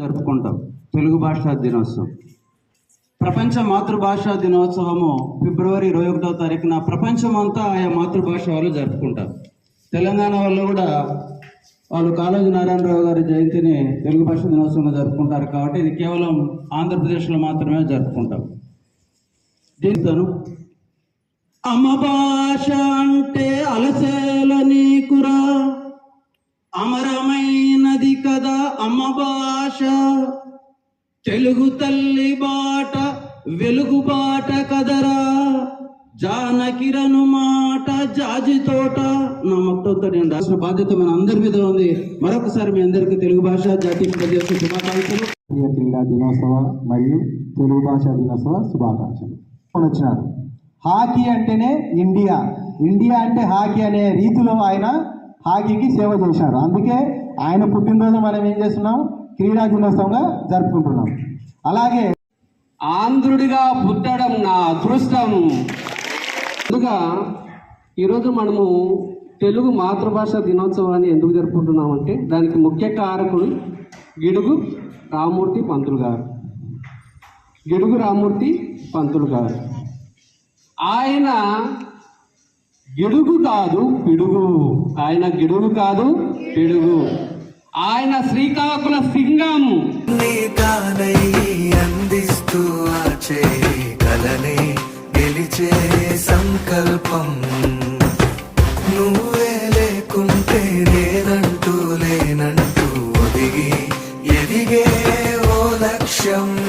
జరుపుకుంటాం. తెలుగు భాషా దినోత్సవం. ప్రపంచ మాతృభాషా దినోత్సవము ఫిబ్రవరి ఇరవై ఒకటో తారీఖున ప్రపంచం అంతా ఆయా మాతృభాష వాళ్ళు జరుపుకుంటారు. తెలంగాణ వాళ్ళు కూడా వాళ్ళు కాళోజీ నారాయణరావు గారి జయంతిని తెలుగు భాష దినోత్సవంగా జరుపుకుంటారు కాబట్టి ఇది కేవలం ఆంధ్రప్రదేశ్లో మాత్రమే జరుపుకుంటాం. దీంతోను అమ్మ భాష అంటే అలసేల నీకురా అమరమ అమ్మ భాష తెలుగు తల్లి బాట వెలుగు బాట కదరా. జానకిరను మాట జాజి తోట నా మొక్కతో నేను రాసిన బాధ్యత మన అందరి మీద ఉంది. మరొకసారి మీ అందరికీ తెలుగు భాష జాతీయ ప్రదేశ శుభాకాంక్షలు. క్రీడా దినోత్సవ మరియు తెలుగు భాష దినోత్సవ శుభాకాంక్షలు. వచ్చినారు. హాకీ అంటేనే ఇండియా. ఇండియా అంటే హాకీ అనే రీతిలో ఆయన హాకీకి సేవ చేశారు. అందుకే ఆయన పుట్టినరోజు మనం ఏం చేస్తున్నాం? క్రీడా దినోత్సవంగా జరుపుకుంటున్నాం. అలాగే ఆంధ్రుడిగా పుట్టడం నా అదృష్టం. ముందుగా ఈరోజు మనము తెలుగు మాతృభాష దినోత్సవాన్ని ఎందుకు జరుపుకుంటున్నామంటే దానికి ముఖ్య కారకుడు గిడుగు రామూర్తి పంతులు గారు. గిడుగు రామూర్తి పంతులు గారు. ఆయన గిడుగు కాదు పిడుగు. ఆయన గిడుగు కాదు పిడుగు. ఆయన శ్రీకాకుళ సింగము. అందిస్తూ ఆచే కలనే గెలిచే సంకల్పం. నువ్వే లేకుంటే నేనంటూ లేనంటూ ఒదిగి ఎదిగే ఓ లక్ష్యం.